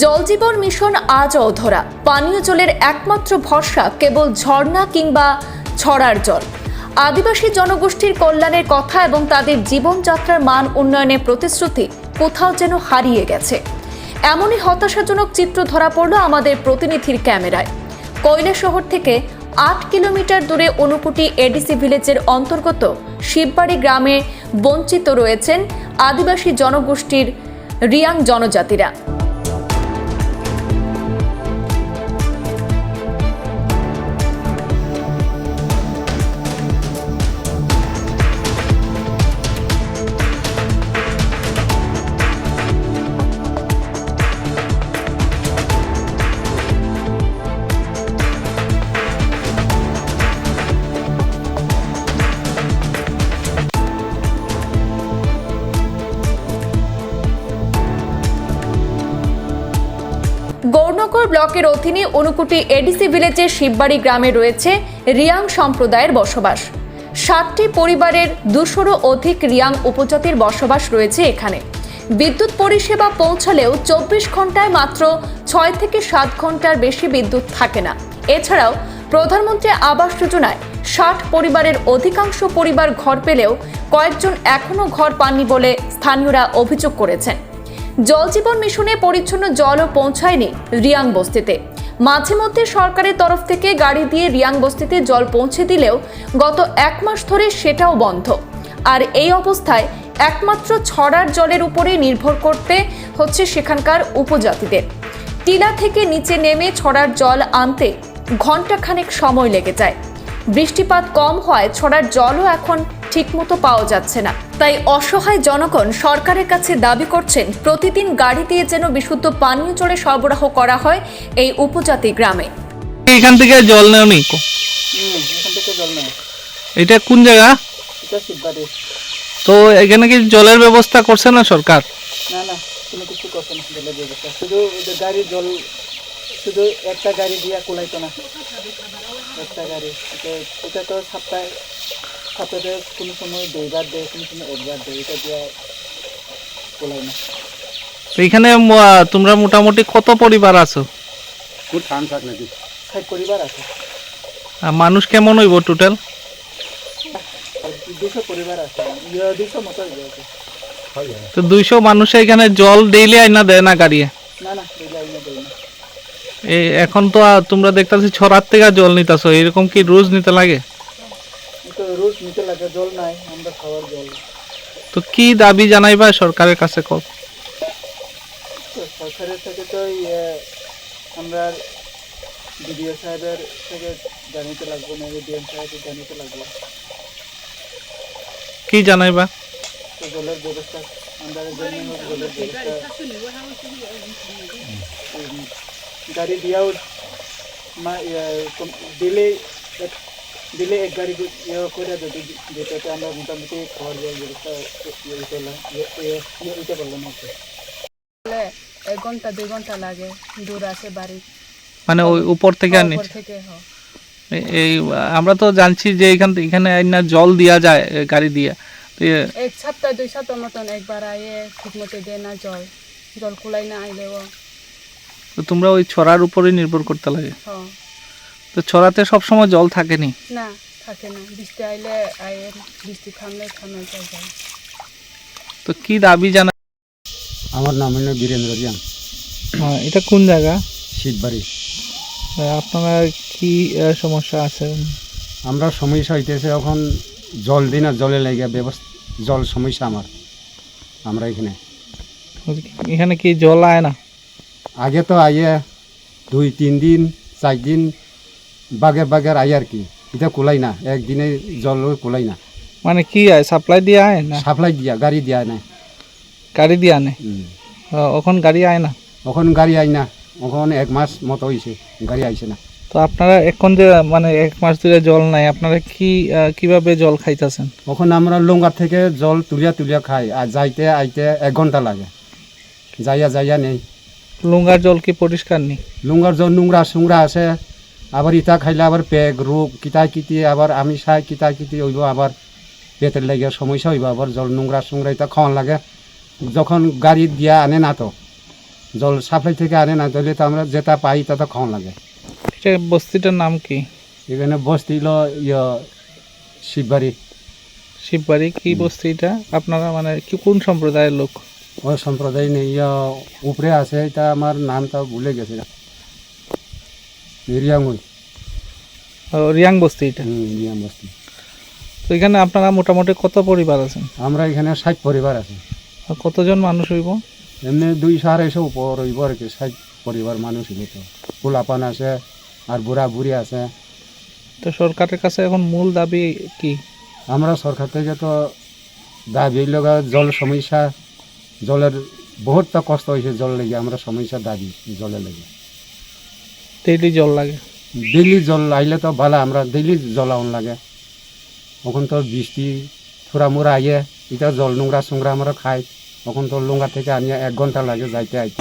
জলজীবন mission আজ অধরা। পানীয় জলের একমাত্র ভরসা কেবল ঝর্ণা কিংবা ছড়ার জল। আদিবাসী জনগোষ্ঠীর কল্যাণের কথা এবং তাদের জীবনযাত্রার মান উন্নয়নের প্রতিশ্রুতি কোথাও যেন হারিয়ে গেছে। এমনই হতাশাজনক চিত্র ধরা পড়ল আমাদের প্রতিনিধির ক্যামেরায়। কয়লা শহর থেকে আট কিলোমিটার দূরে অনুকুটি এডিসি ভিলেজের অন্তর্গত শিববাড়ি গ্রামে বঞ্চিত রয়েছেন আদিবাসী জনগোষ্ঠীর রিয়াং জনজাতিরা। গৌরনগর ব্লকের অধীনে অনুকুটি এডিসি ভিলেজের শিববাড়ি গ্রামে রয়েছে রিয়াং সম্প্রদায়ের বসবাস। সাতটি পরিবারের দুশোরও অধিক রিয়াং উপজাতির বসবাস রয়েছে এখানে। বিদ্যুৎ পরিষেবা পৌঁছালেও চব্বিশ ঘন্টায় মাত্র ছয় থেকে সাত ঘণ্টার বেশি বিদ্যুৎ থাকে না। এছাড়াও প্রধানমন্ত্রী আবাস যোজনায় ষাট পরিবারের অধিকাংশ পরিবার ঘর পেলেও কয়েকজন এখনও ঘর পাননি বলে স্থানীয়রা অভিযোগ করেছেন। জলজীবন মিশনে পরিচ্ছন্ন জলও পৌঁছায়নি রিয়াং বস্তিতে। মাঝে মধ্যে সরকারের তরফ থেকে গাড়ি দিয়ে রিয়াং বস্তিতে জল পৌঁছে দিলেও গত এক মাস ধরে সেটাও বন্ধ। আর এই অবস্থায় একমাত্র ছড়ার জলের উপরে নির্ভর করতে হচ্ছে সেখানকার উপজাতিদের। টিলা থেকে নিচে নেমে ছড়ার জল আনতে ঘন্টাখানেক সময় লেগে যায়। বৃষ্টিপাত কম হওয়ায় ছড়ার জলও এখন ঠিকমতো পাওয়া যাচ্ছে না। তাই অসহায় জনগণ সরকারের কাছে দাবি করছেন প্রতিদিন গাড়ি দিয়ে যেন বিশুদ্ধ পানীয় জলে সরবরাহ করা হয় এই উপজাতি গ্রামে। এখান থেকে জল নেওনি হুম এখান থেকে জল নেয় এটা কোন জায়গা? এটা তো এখানে কি জলের ব্যবস্থা করছে না সরকার? না না কোনো কিছু করছে না জলের ব্যবস্থা। শুধু ওই যে গাড়ি জল শুধু একটা গাড়ি দিয়া কুলাইতো না। একটা গাড়ি। এটা তো সপ্তাহে সপ্তাহে কোনো সময় দুইবার দেয় কোনো সময় একবার দেয় এটা দিয়ে কুলাই না। তো এখানে তোমরা মোটামুটি কত পরিবার আছো? খুব ঠান থাক নাকি? ষাট পরিবার আছে। আর মানুষ কেমন হইব টোটাল দুশো পরিবার আছে। ইয়ে দুশো মতো আছে তো দুইশো মানুষে এখানে জল ডেইলি আইনা দেয় না গাড়িয়ে? না না দিলে আইনে দেয় না। এই এখন তো তোমরা দেখতাছি ছড়ার থেকে জল নিতেছো এরকম কি রোজ নিতে লাগে? রোজ নিতে লাগে জল নাই আমরা খাওয়ার জল। তো কি দাবি জানাইবা সরকারের কাছে তো সরকারের থেকে তো আমরা বিডিও সাহেবের থেকে জানিতে লাগবো না ডিএম সাহেবের জানিতে লাগবো। কি জানাইবা? জলের ব্যবস্থা আমরা জলের ব্যবস্থা। গাড়ি দিয়াও দিলে দিলে এক গাড়ি ইয়ে করে যদি যেটাতে আমরা মোটামুটি খাওয়ার জল ব্যবস্থা ইয়ে করলাম দিতে পারলাম আর কি। এক ঘণ্টা দুই ঘণ্টা লাগে দূর আছে বাড়ি। মানে ওই উপর থেকে নিচে? থেকে এই- আমরা তো জানছি যে এখান এখানে আইনা জল দিয়া যায় গাড়ি দিয়ে। এক সপ্তাহ দুই সপ্তাহ মতন একবার আইয়ে ঠিক মতো দেয় না জল। জল কুলাই না আইলেও। তো তোমরা ওই ছড়ার উপরে নির্ভর করতে লাগে? হ তো ছড়াতে সবসময় জল থাকেনি? না থাকে না। বৃষ্টি আইলে আইয়ে বৃষ্টি থামলে থামে যায় তো কি দাবি জানা আমার নাম হলো বীরেন্দ্র জিয়াং এটা কোন জায়গা? শীতবাড়ি। আপনারা কি সমস্যা আছে? আমরা সমস্যা হইতেছে এখন জল দিন আর জলে লেগে ব্যবস্থা জল সমস্যা আমার আমরা এখানে। এখানে কি জল আয় না? আগে তো আইয়ে দুই তিন দিন চার দিন বাগের বাগের আই আর কি। এটা কোলাই না একদিনে জল কোলাই না। মানে কি আয় সাপ্লাই দিয়ে আয় না? সাপ্লাই দিয়া গাড়ি দিয়া নাই। গাড়ি দিয়া আনে হুম। ওখন গাড়ি আয় না? এখন গাড়ি আয় না এখন এক মাস মতো হয়েছে গাড়ি আইছে না। তো আপনারা এখন যে মানে এক মাস ধরে জল নাই আপনারা কি কীভাবে জল খাইতেছেন? এখন আমরা লঙ্গার থেকে জল তুলিয়া তুলিয়া খাই আর যাইতে আইতে এক ঘণ্টা লাগে। যাইয়া যাইয়া নেই। লুঙ্গার জল কি পরিষ্কার নেই? লুঙ্গার জল নোংরা সুংরা আছে আবার ইটা খাইলে আবার পেগ রোগ কিতা কিতি আবার আমি চাই কিতা কিতি হইব আবার পেটের লাগে সমস্যা হইব আবার জল নোংরা সুংরা ইটা খাওয়ান লাগে। যখন গাড়ি দিয়া আনে না তো জল সাপ্লাই থেকে আনে না তাহলে তো আমরা যেটা পাই তত খাওয়া লাগে। এটা বস্তিটার নাম কি? এখানে বস্তি হলো ইয়ে শিববাড়ি। শিববাড়ি কি বস্তি এটা? আপনারা মানে কি কোন সম্প্রদায়ের লোক? ওই সম্প্রদায় নেই ইয়ে উপরে আছে এটা আমার নামটা ভুলে গেছে। রিয়াং বস্তি এটা? রিয়াং বস্তি। তো এখানে আপনারা মোটামুটি কত পরিবার আছেন? আমরা এখানে ষাট পরিবার আছে। কতজন মানুষ হইব? এমনি দুইশো আড়াইশো উপর হইব আর কি ষাট পরিবার মানুষ হইব তো। পোলাপান আছে আর বুড়া বুড়ি আছে। তো সরকারের কাছে এখন মূল দাবি কি? আমরা সরকার থেকে তো দাবি লগা জল সমস্যা জলের বহুতটা কষ্ট হয়েছে জল লেগে আমরা সমস্যা দাবি জলের লেগে। ডেইলি জল লাগে। ডেইলি জল আইলে তো ভালো, আমরা ডেইলি জল লাগে। ওখান তো বৃষ্টি ফুরা মোড়া আইয়ে এটা জল নোংরা সোংরা আমরা খাই। ওখান তো লোঙ্গা থেকে আনিয়ে এক ঘণ্টা লাগে যাইতে আইতে।